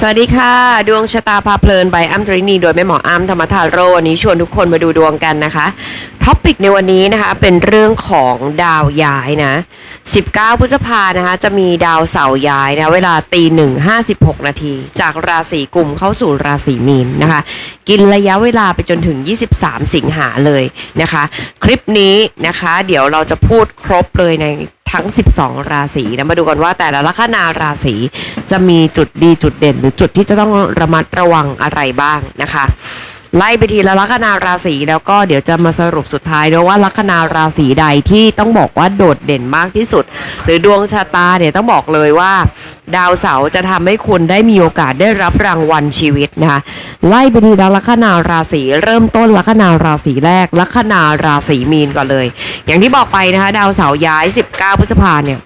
สวัสดีค่ะ ดวงชะตาพาเพลินใบอัมตรินีโดยแม่หมออัมธรรมทาโรวันนี้ชวนทุกคนมาดูดวงกันนะคะท็อปิกในวันนี้นะคะเป็นเรื่องของดาวย้ายนะ 19 พฤษภานะคะจะมีดาวเสาร์ย้ายนะเวลาตีหนึ่งห้าสิบหกนาทีจากราศีกุมเข้าสู่ราศีมีนนะคะ กินระยะเวลาไปจนถึง 23 สิงหาเลยนะคะ คลิปนี้นะคะ เดี๋ยวเราจะพูดครบเลยใน ทั้ง 12 ราศีนะมาดูกันว่าแต่ละลัคนาราศีจะมีจุดดีจุดเด่น หรือจุดที่จะต้องระมัดระวังอะไรบ้างนะคะ ไล่ไปทีละลัคนาราศีแล้วก็เดี๋ยวจะมาสรุปสุดท้ายด้วยว่าลัคนาราศีใดที่ต้องบอกว่าโดดเด่นมากที่สุด หรือดวงชะตาเนี่ยต้องบอกเลยว่า ดาวเสาร์จะทำให้คุณได้มีโอกาสได้รับรางวัลชีวิตนะคะไล่ไปทีละลัคนาราศีเริ่มต้นลัคนาราศีแรก ลัคนาราศีมีนก่อนเลย อย่างที่บอกไปนะคะดาวเสาร์ย้าย 19 พฤษภาเนี่ย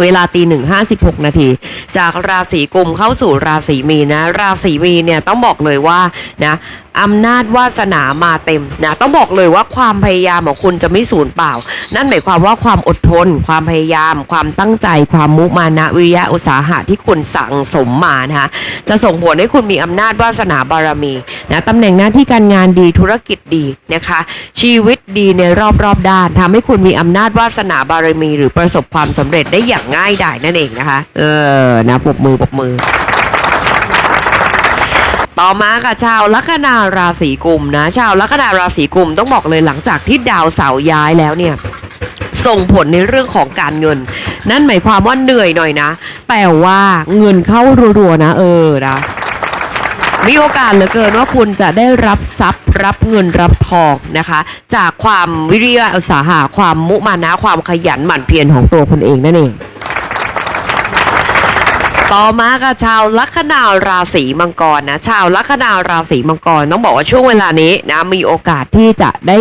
เวลาตีหนึ่งห้าสิบหกนาที จากราศีกุมเข้าสู่ราศีมีนนะ ราศีมีนเนี่ยต้องบอกเลยว่านะ อำนาจวาสนามาเต็มนะต้องบอกเลยว่าความพยายามของคุณจะไม่สูญเปล่า นั่นหมายความว่าความอดทน ความพยายาม ความตั้งใจ ความมุมานะวิยะอุตสาหะที่คุณสั่งสมมานะคะจะส่งผลให้คุณมีอำนาจวาสนาบารมีนะตำแหน่งหน้าที่การงานดีธุรกิจดีนะคะ ชีวิตดีในรอบรอบด้านทำให้คุณมีอำนาจวาสนาบารมี หรือประสบความสำเร็จได้อย่างง่ายดายนั่นเองนะคะ เออนะปบมือปบมือ ต่อมาค่ะชาวลัคนาราศีกุมนะชาวลัคนาราศีกุมต้องบอกเลยหลังจากที่ดาวเสาย้ายแล้วเนี่ยส่งผลในเรื่องของการเงิน นั่นหมายความว่าเหนื่อยหน่อยนะ แต่ว่าเงินเข้ารัวๆนะ เออนะมีโอกาสเหลือเกินว่าคุณจะได้รับทรัพย์รับเงินรับทองนะคะ จากความวิริยะอุตสาหะความมุมานะความขยันหมั่นเพียรของตัวคุณเองนั่นเอง ต่อมาค่ะชาวลัคนาราศีมังกรนะชาวลัคนาราศีมังกรต้องบอกว่าช่วงเวลานี้นะมีโอกาสที่จะได้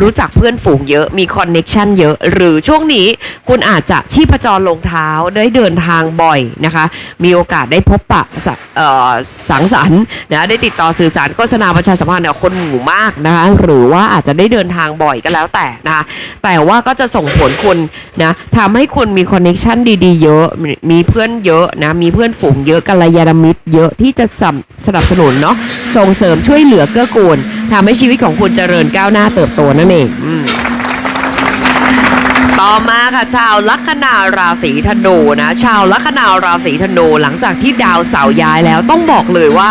รู้จักเพื่อนฝูงเยอะมีคอนเน็ชันเยอะ หรือช่วงนี้คุณอาจจะชีพจรลงเท้าได้เดินทางบ่อยนะคะ มีโอกาสได้พบปะสสังสรรค์นะได้ติดต่อสื่อสารโฆษณาประชาสัมพันธ์กับคนหมู่มากนะคะหรือว่าอาจจะได้เดินทางบ่อยก็แล้วแต่นะคะแต่ว่าก็จะส่งผลคุณนะทำให้คุณมีคอนเน็ชันดีๆ เยอะมีเพื่อนเยอะนะมีเพื่อนฝูงเยอะกัลยาณมิตรเยอะที่จะสนับสนับสนุนเนาะส่งเสริมช่วยเหลือเกื้อกูล ทำให้ชีวิตของคุณเจริญก้าวหน้าเติบโตนั่นเองต่อมาค่ะชาวลัคนาราศีธนูนะ ชาวลัคนาราศีธนูหลังจากที่ดาวเสาร์ย้ายแล้วต้องบอกเลยว่า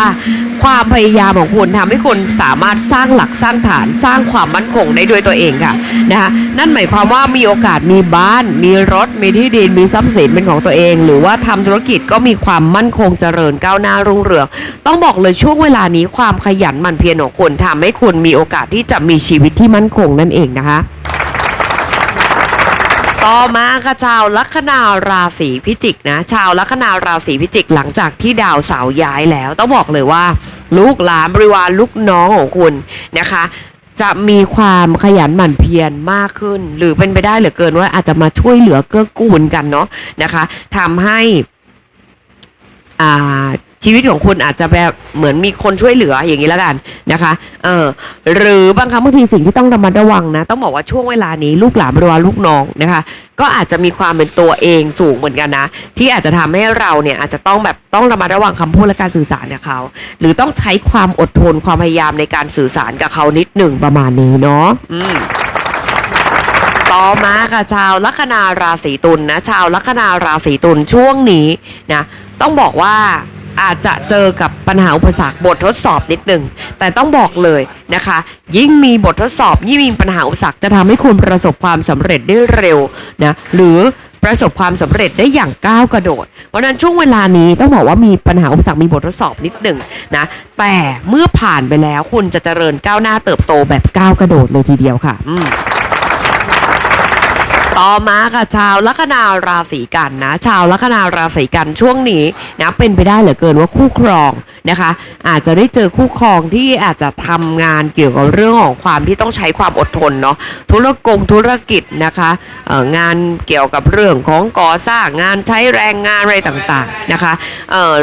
ความพยายามของคุณทำให้คุณสามารถสร้างหลักสร้างฐานสร้างความมั่นคงได้ด้วยตัวเองค่ะนะคะนั่นหมายความว่ามีโอกาสมีบ้าน มีรถมีที่ดินมีทรัพย์สินเป็นของตัวเอง หรือว่าทำธุรกิจก็มีความมั่นคงเจริญก้าวหน้ารุ่งเรือง ต้องบอกเลยช่วงเวลานี้ความขยันหมั่นเพียรของคุณทำให้คุณมีโอกาสที่จะมีชีวิตที่มั่นคงนั่นเองนะคะ ต่อมาค่ะชาวลัคนาราศีพิจิกนะ ชาวลัคนาราศีพิจิกหลังจากที่ดาวเสาย้ายแล้ว ต้องบอกเลยว่า ลูกหลานบริวารลูกน้องของคุณนะคะจะมีความขยันหมั่นเพียรมากขึ้น หรือเป็นไปได้เหลือเกินว่าอาจจะมาช่วยเหลือเกื้อกูลกันเนาะนะคะทำให้อ่า ชีวิตของคุณอาจจะแบบเหมือนมีคนช่วยเหลืออย่างนี้แล้วกันนะคะเออหรือบางครั้งบางทีสิ่งที่ต้องระมัดระวังนะ ต้องบอกว่าช่วงเวลานี้ลูกหลานริวาลูกน้องนะคะ ก็อาจจะมีความเป็นตัวเองสูงเหมือนกันนะ ที่อาจจะทำให้เราเนี่ยอาจจะต้องแบบต้องระมัดระวังคำพูดและการสื่อสารกับเขา หรือต้องใช้ความอดทนความพยายามในการสื่อสารกับเขานิดหนึ่งประมาณนี้เนาะอืมต่อมาค่ะชาวลัคนาราศีตุลนะชาวลัคนาราศีตุลช่วงนี้นะต้องบอกว่า อาจจะเจอกับปัญหาอุปสรรคบททดสอบนิดหนึ่งแต่ต้องบอกเลยนะคะ ยิ่งมีบททดสอบยิ่งมีปัญหาอุปสรรคจะทำให้คุณประสบความสำเร็จได้เร็วนะหรือประสบความสำเร็จได้อย่างก้าวกระโดด เพราะนั้นช่วงเวลานี้ต้องบอกว่ามีปัญหาอุปสรรคมีบททดสอบนิดหนึ่งนะ แต่เมื่อผ่านไปแล้วคุณจะเจริญก้าวหน้าเติบโตแบบก้าวกระโดดเลยทีเดียวค่ะอืม ต่อมาค่ะชาวลัคนาราศีกันนะ ชาวลัคนาราศีกันช่วงนี้นะเป็นไปได้เหลือเกินว่าคู่ครองนะคะ อาจจะได้เจอคู่ครองที่อาจจะทำงานเกี่ยวกับเรื่องของความที่ต้องใช้ความอดทนเนาะธุรกงธุรกิจนะคะงานเกี่ยวกับเรื่องของก่อสร้างงานใช้แรงงานอะไรต่างๆนะคะ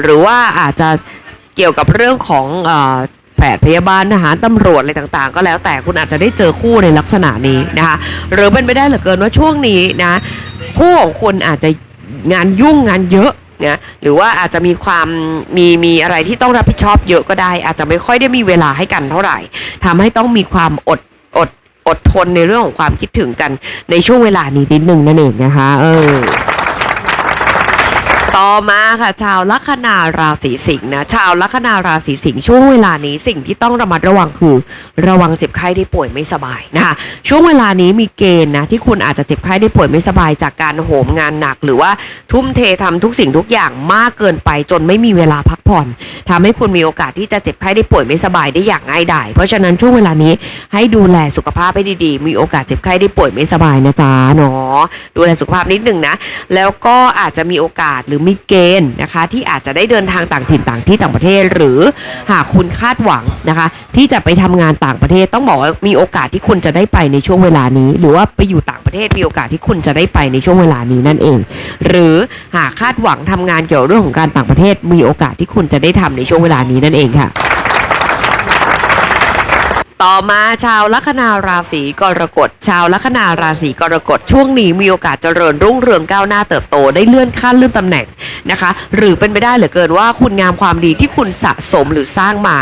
หรือว่าอาจจะเกี่ยวกับเรื่องของ พทย์พยาบาลทหารตำรวจอะไรต่างๆ ก็แล้วแต่คุณอาจจะได้เจอคู่ในลักษณะนี้นะคะหรือเป็นไปได้เหลือเกินว่าช่วงนี้นะคู่ของคุณอาจจะงานยุ่งงานเยอะนะหรือว่าอาจจะมีความมีมีอะไรที่ต้องรับผิดชอบเยอะก็ได้ อาจจะไม่ค่อยได้มีเวลาให้กันเท่าไหร่ทำให้ต้องมีความอดอดอดทนในเรื่องของความคิดถึงกันในช่วงเวลานี้นิดนึงนั่นเองนะคะ เออ ต่อมาค่ะชาวลัคนาราศีสิงห์นะชาวลัคนาราศีสิงห์ช่วงเวลานี้สิ่งที่ต้องระมัดระวังคือ ระวังเจ็บไข้ได้ป่วยไม่สบายนะคะช่วงเวลานี้มีเกณฑ์นะที่คุณอาจจะเจ็บไข้ได้ป่วยไม่สบายจากการโหมงานหนัก หรือว่าทุ่มเททำทุกสิ่งทุกอย่างมากเกินไปจนไม่มีเวลาพักผ่อนทำให้คุณมีโอกาสที่จะเจ็บไข้ได้ป่วยไม่สบายได้อย่างง่ายดายเพราะฉะนั้นช่วงเวลานี้ให้ดูแลสุขภาพให้ดีๆ มีโอกาสเจ็บไข้ได้ป่วยไม่สบายนะจ๊ะเนาะดูแลสุขภาพนิดหนึ่งนะแล้วก็อาจจะมีโอกาสหรือมีเกณฑ์นะคะ ที่อาจจะได้เดินทางต่างถิ่นต่างที่ต่างประเทศ หรือหากคุณคาดหวังนะคะ ที่จะไปทำงานต่างประเทศ ต้องบอกว่ามีโอกาสที่คุณจะได้ไปในช่วงเวลานี้ หรือว่าไปอยู่ต่างประเทศมีโอกาสที่คุณจะได้ไปในช่วงเวลานี้นั่นเอง หรือหากคาดหวังทำงานเกี่ยวกับเรื่องของการต่างประเทศ มีโอกาสที่คุณจะได้ทำในช่วงเวลานี้นั่นเองค่ะ ต่อมาชาวลัคนาราศีกรกฎ ชาวลัคนาราศีกรกฎช่วงนี้มีโอกาสเจริญรุ่งเรืองก้าวหน้าเติบโตได้เลื่อนขั้นเลื่อนตำแหน่งนะคะ หรือเป็นไปได้เหลือเกินว่าคุณงามความดีที่คุณสะสมหรือสร้างมา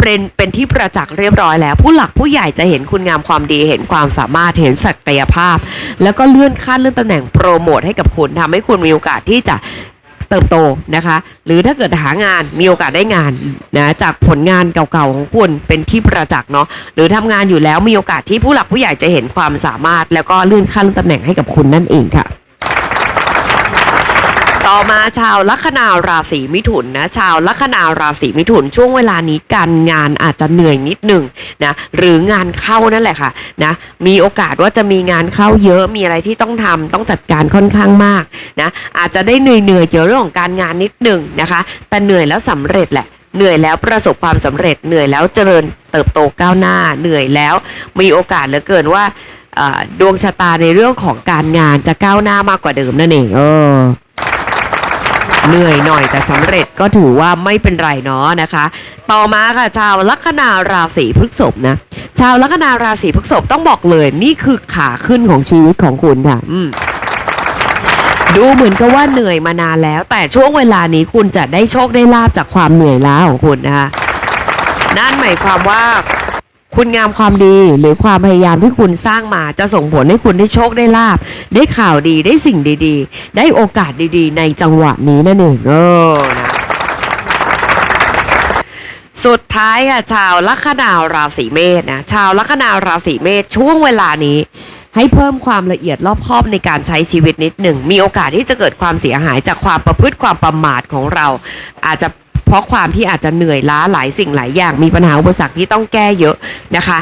เป็นเป็นที่ประจักษ์เรียบร้อยแล้ว ผู้หลักผู้ใหญ่จะเห็นคุณงามความดีเห็นความสามารถเห็นศักยภาพ แล้วก็เลื่อนขั้นเลื่อนตำแหน่งโปรโมทให้กับคุณทำให้คุณมีโอกาสที่จะ เติบโตนะคะ หรือถ้าเกิดหางานมีโอกาสได้งานนะจากผลงานเก่าๆของคุณเป็นที่ประจักษ์เนาะหรือทำงานอยู่แล้วมีโอกาสที่ผู้หลักผู้ใหญ่จะเห็นความสามารถ แล้วก็เลื่อนขั้นเลื่อนตำแหน่งให้กับคุณนั่นเองค่ะ ต่อมาชาวลัคนาราศีมิถุนนะชาวลัคนาราศีมิถุนช่วงเวลานี้การงานอาจจะเหนื่อยนิดหนึ่งนะหรืองานเข้านั่นแหละค่ะนะมีโอกาสว่าจะมีงานเข้าเยอะมีอะไรที่ต้องทำต้องจัดการค่อนข้างมากนะอาจจะได้เหนื่อยเหนื่อยๆเกี่ยวเรื่องของการงานนิดหนึ่งนะคะ แต่เหนื่อยแล้วสำเร็จแหละเหนื่อยแล้วประสบความสำเร็จเหนื่อยแล้วเจริญเติบโตก้าวหน้า เหนื่อยแล้วมีโอกาสเหลือเกินว่าดวงชะตาในเรื่องของการงานจะก้าวหน้ามากกว่าเดิมนั่นเองเออ เหนื่อยหน่อยแต่สำเร็จก็ถือว่าไม่เป็นไรเนาะนะคะ ต่อมาค่ะชาวลัคนาราศีพฤษภนะ ชาวลัคนาราศีพฤษภต้องบอกเลยนี่คือขาขึ้นของชีวิตของคุณค่ะ อืมดูเหมือนกับว่าเหนื่อยมานานแล้ว แต่ช่วงเวลานี้คุณจะได้โชคได้ลาบจากความเหนื่อยล้าของคุณนะคะนั่นหมายความว่า คุณงามความดีหรือความพยายามที่คุณสร้างมาจะส่งผลให้คุณได้โชคได้ลาบ ได้ข่าวดีได้สิ่งดีๆ ได้โอกาสดีๆ ในจังหวะนี้นั่นเองเออนะสุดท้ายค่ะชาวลัคนาราศีเมษนะชาวลัคนาราศีเมษช่วงเวลานี้ให้เพิ่มความละเอียดรอบคอบในการใช้ชีวิตนิดหนึ่ง มีโอกาสที่จะเกิดความเสียหายจากความประพฤติความประมาทของเรา อาจจะ เพราะความที่อาจจะเหนื่อยล้าหลายสิ่งหลายอย่างมีปัญหาอุปสรรคที่ต้องแก้เยอะนะคะ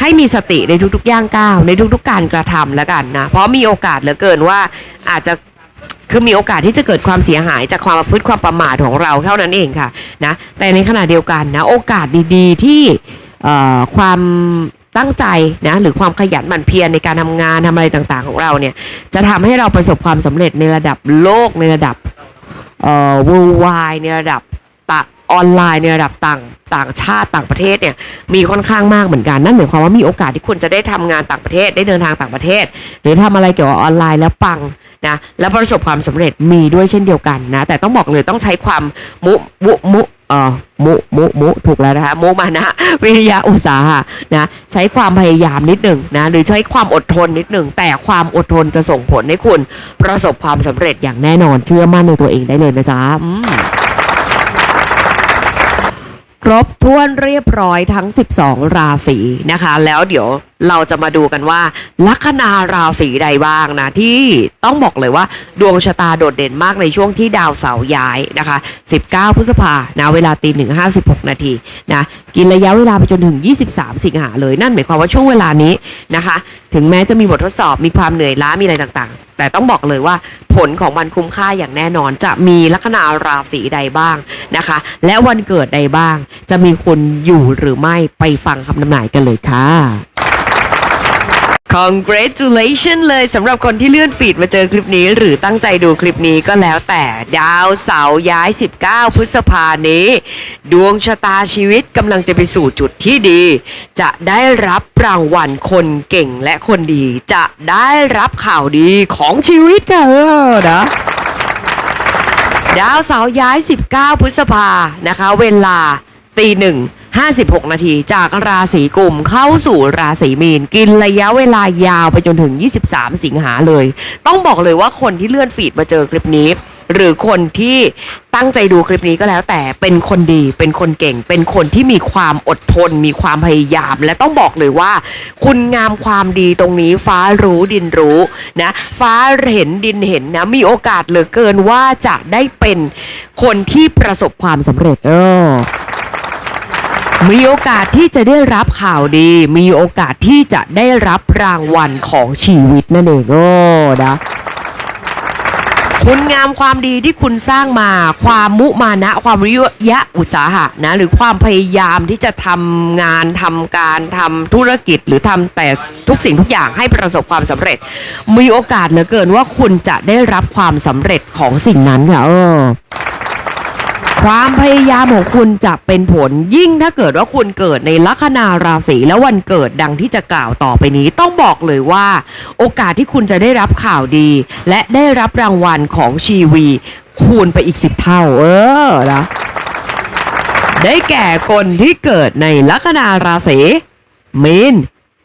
ให้มีสติในทุกๆย่างก้าวในทุกๆการกระทำแล้วกันนะ เพราะมีโอกาสเหลือเกินว่าอาจจะคือมีโอกาสที่จะเกิดความเสียหายจากความประพฤติความประมาทของเราเท่านั้นเองค่ะนะแต่ในขณะเดียวกันนะโอกาสดีๆที่ความตั้งใจนะหรือความขยันหมั่นเพียรในการทำงานทำอะไรต่างๆ ของเราเนี่ยจะทำให้เราประสบความสำเร็จในระดับโลกในระดับ เอ่อ worldwide ในระดับตะออนไลน์ในระดับต่างต่างชาติต่างประเทศเนี่ยมีค่อนข้างมากเหมือนกันนั่นหมายความว่ามีโอกาสที่คุณจะได้ทำงานต่างประเทศได้เดินทางต่างประเทศ หรือทำอะไรเกี่ยวกับออนไลน์แล้วปังนะแล้วประสบความสำเร็จมีด้วยเช่นเดียวกันนะแต่ต้องบอกเลยต้องใช้ความมุมุมุ เอ่อมุมุมุถูกแล้วนะคะมุมานะวิริยะอุตสาหะนะใช้ความพยายามนิดหนึ่งนะหรือใช้ความอดทนนิดหนึ่งแต่ความอดทนจะส่งผลให้คุณ ประสบความสำเร็จอย่างแน่นอนเชื่อมั่นในตัวเองได้เลยนะจ๊ะครบถ้วนเรียบร้อยทั้ง 12 ราศีนะคะ แล้วเดี๋ยว เราจะมาดูกันว่าลัคนาราศีใดบ้างนะที่ต้องบอกเลยว่า ดวงชะตาโดดเด่นมากในช่วงที่ดาวเสาร์ย้ายนะคะ 19 พฤษภานะเวลาตีหนึ่งห้าสิบหกนาทีนะกินระยะเวลาไปจนถึง 23 สิงหาเลยนั่นหมายความว่าช่วงเวลานี้นะคะ ถึงแม้จะมีบททดสอบมีความเหนื่อยล้ามีอะไรต่างๆ แต่ต้องบอกเลยว่าผลของมันคุ้มค่าอย่างแน่นอน จะมีลัคนาราศีใดบ้างนะคะ และวันเกิดใดบ้าง จะมีคนอยู่หรือไม่ไปฟังคำนำนายกันเลยค่ะ Congratulations เลยสำหรับคนที่เลื่อนฟีดมาเจอคลิปนี้ หรือตั้งใจดูคลิปนี้ก็แล้วแต่ดาวเสาร์ย้าย 19 พฤษภานี้ ดวงชะตาชีวิตกำลังจะไปสู่จุดที่ดี จะได้รับรางวัลคนเก่งและคนดี จะได้รับข่าวดีของชีวิตค่ะเออนะดาวเสาร์ย้าย 19 พฤษภานะคะ เวลาตีหนึ่ง 56 นาที จากราศีกุมเข้าสู่ราศีมีน กินระยะเวลายาวไปจนถึง 23 สิงหาเลย ต้องบอกเลยว่าคนที่เลื่อนฟีดมาเจอคลิปนี้ หรือคนที่ตั้งใจดูคลิปนี้ก็แล้วแต่เป็นคนดีเป็นคนเก่ง เป็นคนที่มีความอดทน มีความพยายาม และต้องบอกเลยว่า คุณงามความดีตรงนี้ฟ้ารู้ดินรู้นะฟ้าเห็นดินเห็นนะมีโอกาสเหลือเกินว่าจะได้เป็นคนที่ประสบความสำเร็จเออ มีโอกาสที่จะได้รับข่าวดี มีโอกาสที่จะได้รับรางวัลของชีวิตนั่นเองโอ้นะคุณงามความดีที่คุณสร้างมาความมุมานะ ความวิริยะอุตสาหะนะหรือความพยายามที่จะทำงานทำการทำธุรกิจหรือทำแต่ทุกสิ่งทุกอย่างให้ประสบความสำเร็จ มีโอกาสเหลือเกินว่าคุณจะได้รับความสำเร็จของสิ่งนั้นค่ะเออ ความพยายามของคุณจะเป็นผลยิ่งถ้าเกิดว่าคุณเกิดในลัคนาราศีและวันเกิดดังที่จะกล่าวต่อไปนี้ต้องบอกเลยว่า โอกาสที่คุณจะได้รับข่าวดี และได้รับรางวัลของชีวี คูณไปอีกสิบเท่า เออนะได้แก่คนที่เกิดในลัคนาราศีมีน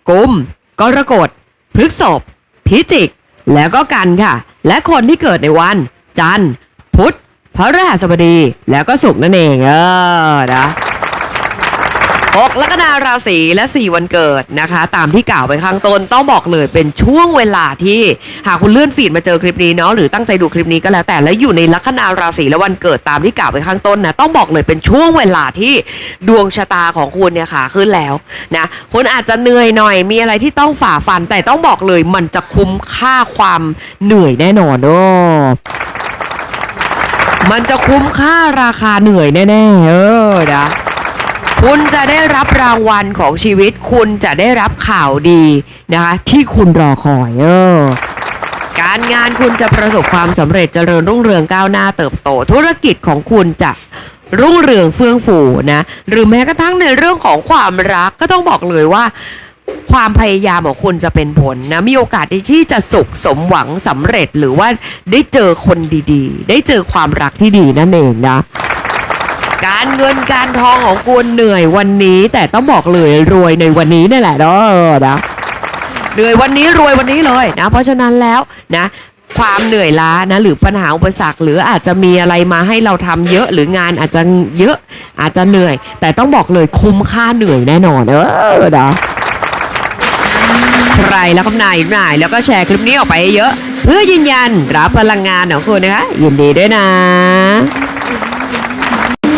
กุมกรกฎพฤษภพิจิก แล้วก็กันค่ะ และคนที่เกิดในวัน จันทร์พุธ พระฤหัสบดีแล้วก็ศุกร์นั่นเองเออนะหกลัคนาราศีและ4วันเกิดนะคะ ตามที่กล่าวไปข้างต้นต้องบอกเลยเป็นช่วงเวลาที่หากคุณเลื่อนฟีดมาเจอคลิปนี้เนาะหรือตั้งใจดูคลิปนี้ก็แล้วแต่แล้วอยู่ในลัคนาราศีและวันเกิดตามที่กล่าวไปข้างต้นนะต้องบอกเลยเป็นช่วงเวลาที่ดวงชะตาของคุณเนี่ยค่ะขึ้นแล้วนะคุณอาจจะเหนื่อยหน่อยมีอะไรที่ต้องฝ่าฟันแต่ต้องบอกเลยมันจะคุ้มค่าความเหนื่อยแน่นอนเนาะ มันจะคุ้มค่าราคาเหนื่อยแน่ๆ เออนะคุณจะได้รับรางวัลของชีวิต คุณจะได้รับข่าวดีนะคะที่คุณรอคอยเออการงานคุณจะประสบความสำเร็จเจริญรุ่งเรืองก้าวหน้าเติบโต ธุรกิจของคุณจะรุ่งเรืองเฟื่องฟูนะ หรือแม้กระทั่งในเรื่องของความรักก็ต้องบอกเลยว่า ความพยายามของคุณจะเป็นผลนะมีโอกาสที่จะสุขสมหวังสำเร็จหรือว่าได้เจอคนดีๆ ได้เจอความรักที่ดีนั่นเองนะการเงินการทองของคุณเหนื่อยวันนี้ แต่ต้องบอกเลยรวยในวันนี้นี่แหละเนาะเออนะเหนื่อยวันนี้รวยวันนี้เลยนะ เพราะฉะนั้นแล้วนะความเหนื่อยล้านะหรือปัญหาอุปสรรค หรืออาจจะมีอะไรมาให้เราทำเยอะหรืองานอาจจะเยอะอาจจะเหนื่อย แต่ต้องบอกเลยคุ้มค่าเหนื่อยแน่นอนเออนะ ใครแล้วก็นายนายแล้วก็แชร์คลิปนี้ออกไปเยอะ เพื่อยืนยันรับพลังงานของคุณนะคะ ยินดีด้วยนะ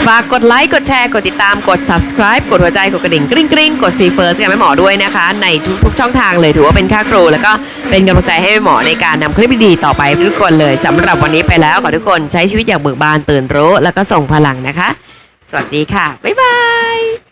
ฝากกดไลค์ กดแชร์ กดติดตาม กด subscribe กดหัวใจ กดกระดิ่งกริ๊งกริ๊งกด see first กับแม่หมอด้วยนะคะ ในทุกๆช่องทางเลยถือว่าเป็นค่าครู แล้วก็เป็นกำลังใจให้แม่หมอในการนำคลิปดีๆต่อไปทุกคนเลยสำหรับวันนี้ไปแล้วขอทุกคนใช้ชีวิตอย่างเบิกบานตื่นรู้ แล้วก็ส่งพลังนะคะ สวัสดีค่ะบ๊ายบาย